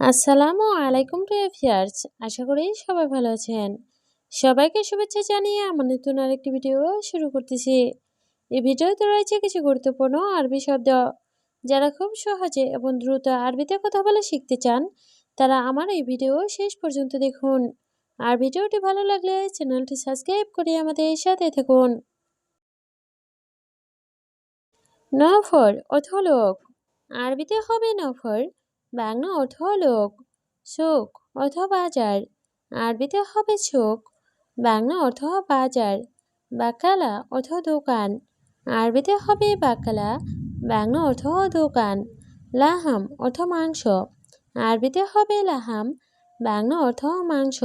আসসালামু আলাইকুম টু এফিয়ার্স আশা করি সবাই ভালো আছেন। সবাইকে শুভেচ্ছা জানিয়ে আমার নতুন আরেকটি ভিডিও শুরু করতেছি। এই ভিডিওতে রয়েছে কিছু গুরুত্বপূর্ণ আরবি শব্দ, যারা খুব সহজে এবং দ্রুত আরবিতে কথা বলে শিখতে চান, তারা আমার এই ভিডিও শেষ পর্যন্ত দেখুন। আর ভিডিওটি ভালো লাগলে চ্যানেলটি সাবস্ক্রাইব করে আমাদের সাথে থাকুন। নফর অথ লোক আরবিতে হবে নফর। বাংলা অর্থ লোক শোক অর্থ বাজার আরবিতে হবে শোক, বাংলা অর্থ বাজার বাকালা অর্থ দোকান আরবিতে হবে বাকালা, বাংলা অর্থ দোকান লাহাম অর্থ মাংস আরবিতে হবে লাহাম, বাংলা অর্থ মাংস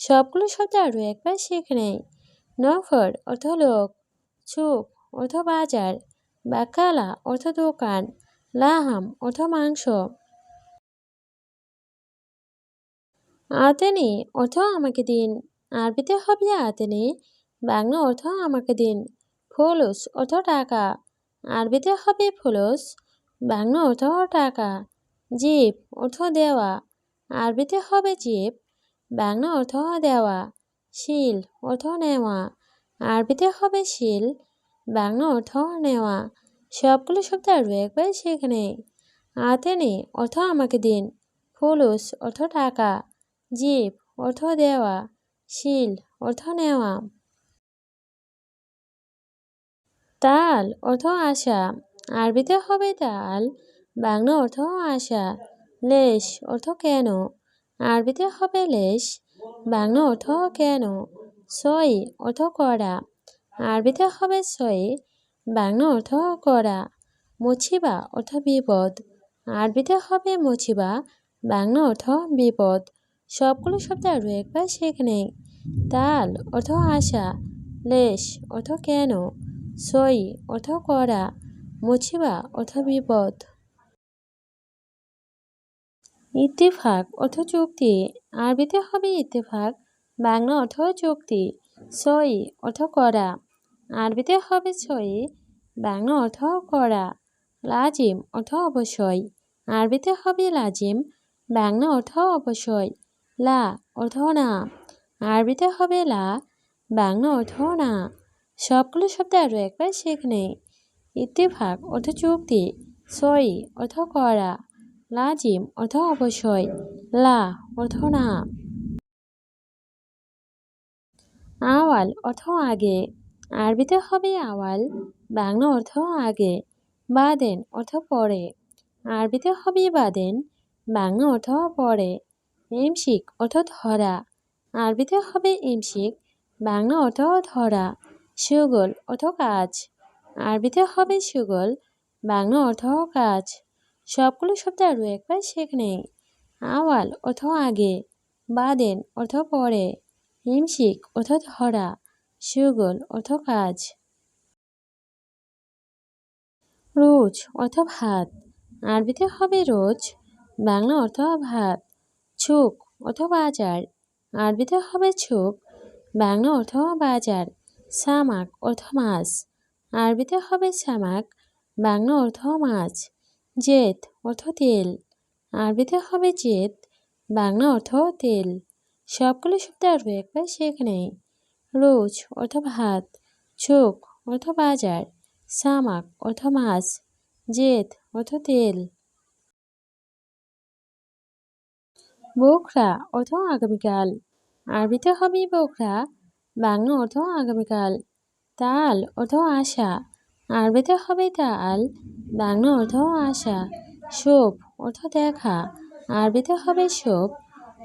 সবগুলো শব্দ আরও একবার শিখে নেই। নফর অর্থ লোক চোখ অর্থ বাজার বাকালা অর্থ দোকান লাহাম অর্থ মাংস আতেনি অর্থ আমাকে দিন। আরবিতে হবে আতেনি? বাংলা অর্থ আমাকে দিন। ফলস অর্থ টাকা। আরবিতে হবে ফলস? বাংলা অর্থ টাকা। জীব অর্থ দেওয়া। আরবিতে হবে জীব বাংলা অর্থ দেওয়া। শিল অর্থ নেওয়া। আরবিতে হবে শিল? বাংলা অর্থ নেওয়া। সবগুলো শব্দ আরও একবার সেখানে আতেনি অর্থ আমাকে দিন। ফুলুস অর্থ টাকা। জীব, অর্থ দেওয়া, শিল, অর্থ নেওয়া। তাল, অর্থ আশা আরবিতে হবে তাল, বাংলা অর্থ আশা লেশ, অর্থ কেন? আরবিতে হবে লেশ, বাংলা অর্থ কেন? সই, অর্থ করা। আরবিতে হবে সই, বাংলা অর্থ করা। মুছিবা, অর্থ বিপদ। আরবিতে হবে মুছিবা, বাংলা অর্থ বিপদ। সবগুলো শব্দ আরও একবার শেখে নেই। তাল অর্থ আশা, লেশ অর্থ কেন, সই অর্থ করা, মুছিবা অর্থ বিপদ। ইত্তেফাক অর্থ চুক্তি, আরবিতে হবে ইত্তেফাক, বাংলা অর্থ চুক্তি, সই অর্থ করা, আরবিতে হবে সই, বাংলা অর্থ করা, লাজিম অর্থ অবশ্যই আরবিতে হবে লাজিম, বাংলা অর্থ অবশ্যই লা অর্থ না। আরবিতে হবে লা, বাংলা অর্থ না। সবগুলো শব্দ আরও একবার শেখ নেই। ইত্তেফাক অর্থ চুক্তি, সই অর্থ করা। লাজিম অর্থ অবশ্যই। লা অর্থ না। আওয়াল অর্থ আগে। আরবিতে হবে আওয়াল, বাংলা অর্থ আগে। বাদেন অর্থ পরে। আরবিতে হবে বাদেন, বাংলা অর্থ পরে। ইমশিক অর্থ ধরা আরবিতে হবে ইমশিক, বাংলা অর্থ ধরা সুগল অর্থ কাজ। আরবিতে হবে সুগল, বাংলা অর্থ কাজ। সবগুলো শব্দ আরও একবার শেখ নেই আওয়াল অর্থ আগে, বাদেন অর্থ পরে হিমশিক অর্থ ধরা সুগল অর্থ কাজ। রোজ অর্থ ভাত, আরবিতে হবে রোজ, বাংলা অর্থ ভাত। ছুক অর্থ বাজার আরবিতে হবে ছুক বাংলা অর্থ বাজার, সামাক অর্থ মাছ। আরবিতে হবে সামাক, বাংলা অর্থ মাছ। জেত অর্থ তেল। আরবিতে হবে জেত, বাংলা অর্থ তেল। সবগুলো শব্দ আরও একবার সেখানে রোজ অর্থ ভাত, চোখ অর্থ বাজার, সামাক অর্থ মাছ, জেত অর্থ তেল। বোখরা অর্থ আগামীকাল। আরবিতে হবে বোখরা বাংলা অর্থ আগামীকাল। তাল অর্থ আশা আরবিতে হবে তাল, বাংলা অর্থ আশা। শোভ অর্থ দেখা আরবিতে হবে শোভ,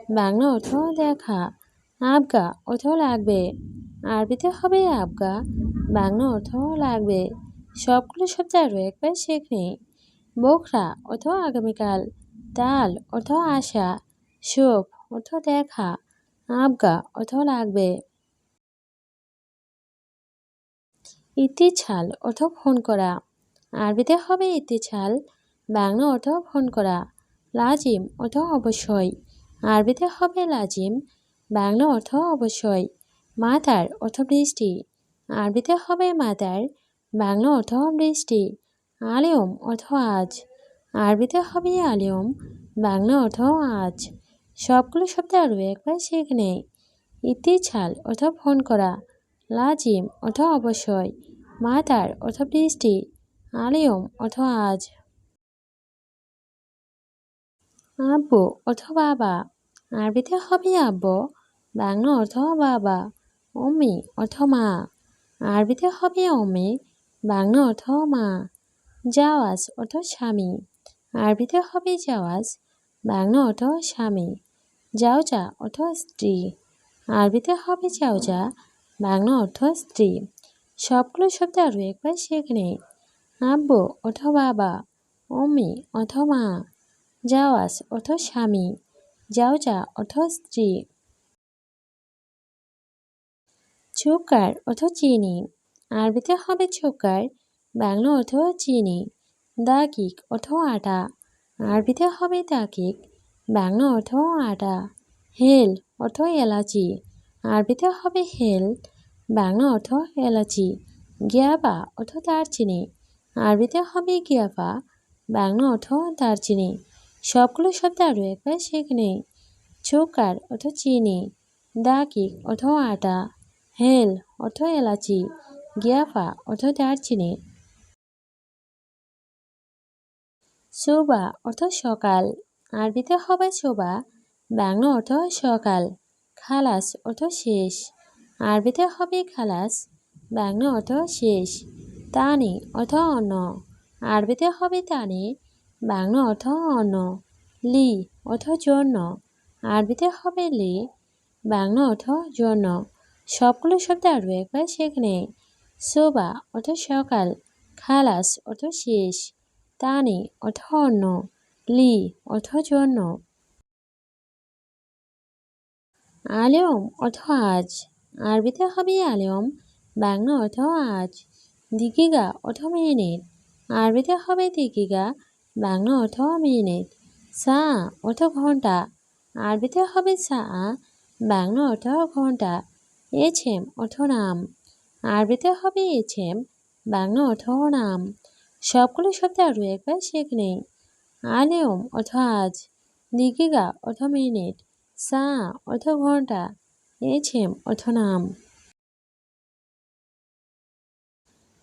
বাংলা অর্থ দেখা। আবগা অর্থ লাগবে আরবিতে হবে আবগা, বাংলা অর্থ লাগবে। সবগুলো শব্দ আরও একবার শেখে বোখরা অর্থ আগামীকাল, তাল অর্থ আশা শোভ অর্থ দেখা, আবগা অর্থ লাগবে। ইতিছাল অর্থ ফোন করা। আরবিতে হবে ইতিছাল, বাংলা অর্থ ফোন করা। লাজিম অর্থ অবশ্যই। আরবিতে হবে লাজিম, বাংলা অর্থ অবশ্যই। মাতার, অর্থ বৃষ্টি। আরবিতে হবে মাতার, বাংলা অর্থ বৃষ্টি। আলিয়ম অর্থ আজ। আরবিতে হবে আলিয়ম বাংলা অর্থ আজ। সবগুলো শব্দ আরও একবার শিখে নেই। ইতিছাল অর্থ ফোন করা, লাজিম অর্থ অবশ্যই মাতার অর্থ বৃষ্টি, আলিয়ম অর্থ আজ। আব্বু অর্থ বাবা, আরবিতে হবে আব্বু, বাংলা অর্থ বাবা, অম্মি অর্থ মা, আরবিতে হবে অমি বাংলা অর্থ মা, জাওয়াজ অর্থ স্বামী, আরবিতে হবে জাওয়াজ, বাংলা অর্থ স্বামী। জাওজা অর্থ স্ত্রী। আরবিতে হবে জাওজা বাংলা অর্থ স্ত্রী। সবগুলো শব্দ আরও একবার শিখে নেই। আব্বু অর্থ বাবা। অম্মি অর্থ মা। জাওয়াজ অর্থ স্বামী। জাওজা অর্থ স্ত্রী। চুকার অর্থ চিনি। আরবিতে হবে চুকার, বাংলা অর্থ চিনি। দাকিক অর্থ আটা। আরবিতে হবে দাকিক বাংলা অর্থ আটা? হেল অর্থ এলাচি। আরবিতে হবে হেল বাংলা অর্থ এলাচি। গিয়াবা অর্থ দারচিনি। আরবিতে হবে গিয়াবা বাংলা অর্থ দারচিনি। সবগুলো শব্দ আরও একবার শিখে নেই। চোকার অর্থ চিনি। দাকিক অর্থ আটা। হেল অর্থ এলাচি। গিয়াফা অর্থ দারচিনি। শোভা অর্থ সকাল। আরবিতে হবে শোভা, বাংলা অর্থ সকাল, খালাস অর্থ শেষ। আরবিতে হবে খালাস, বাংলা অর্থ শেষ। তানি অর্থ অন্য আরবিতে হবে তানি, বাংলা অর্থ অন্য লি অর্থ জন্য। আরবিতে হবে লি, বাংলা অর্থ জন্য। সবগুলো শব্দ আরও একবার সেখানে শোভা অর্থ সকাল, খালাস অর্থ শেষ। তানি অর্থ অন্য লি অর্থ জন্য আলেম অর্থ আজ, আরবিতে হবে আলেম, বাংলা অর্থ আজ, দিকিগা অর্থ মিনিট, আরবিতে হবে দিকিগা, বাংলা অর্থ মিনিট, সা অর্থ ঘণ্টা, আরবিতে হবে সা, বাংলা অর্থ ঘণ্টা, এছেম অর্থ নাম, আরবিতে হবে এছেম, বাংলা অর্থ নাম, সবগুলো শব্দ আরও একবার শেখ নেই। আলেম অর্থ আজ দিগিগা অর্থ মিনিট সা অর্থ ঘণ্টা এছেম অর্থ নাম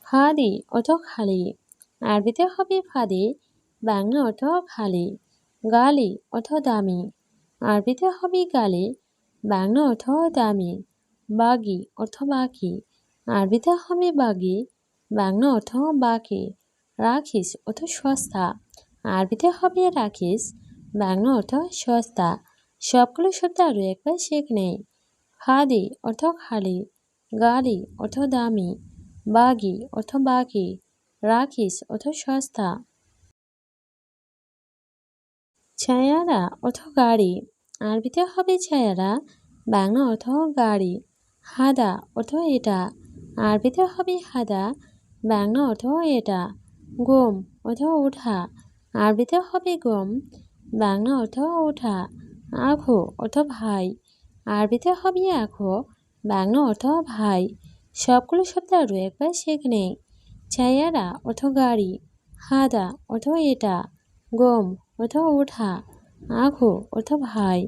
ফাদি অর্থ খালি আরবিতে হবে ফাদি, বাংলা অর্থ খালি। গালি অর্থ দামি আরবিতে হবে গালি, বাংলা অর্থ দামি। বাগি, অর্থ বাকি। আরবিতে হবে বাগি, বাংলা অর্থ বাকি। রাখিস, অর্থ সস্তা। আরবিতে হবে রাখিস, বাংলা অর্থ সস্তা। সবগুলো শব্দ আরও একবার শেখ নেই। হাদি অর্থ খালি, গালি অর্থ দামি, বাগি অর্থ বাকি, রাখিস অর্থ সস্তা। ছায়ারা অর্থ গাড়ি, আরবিতে হবে ছায়ারা, বাংলা অর্থ গাড়ি, হাদা অর্থ এটা, আরবিতে হবে হাদা, বাংলা অর্থ এটা, গম অর্থ ওঠা। আরবিতে হবে গম, বাংলা অর্থ ওঠা আখো অর্থ ভাই, আরবিতে হবে আখো বাংলা অর্থ ভাই। সবগুলো শব্দ আরও একবার শেখ নেই। ছায়ারা অর্থ গাড়ি, হাদা অর্থ এটা, গম অর্থ ওঠা আখো অর্থ ভাই।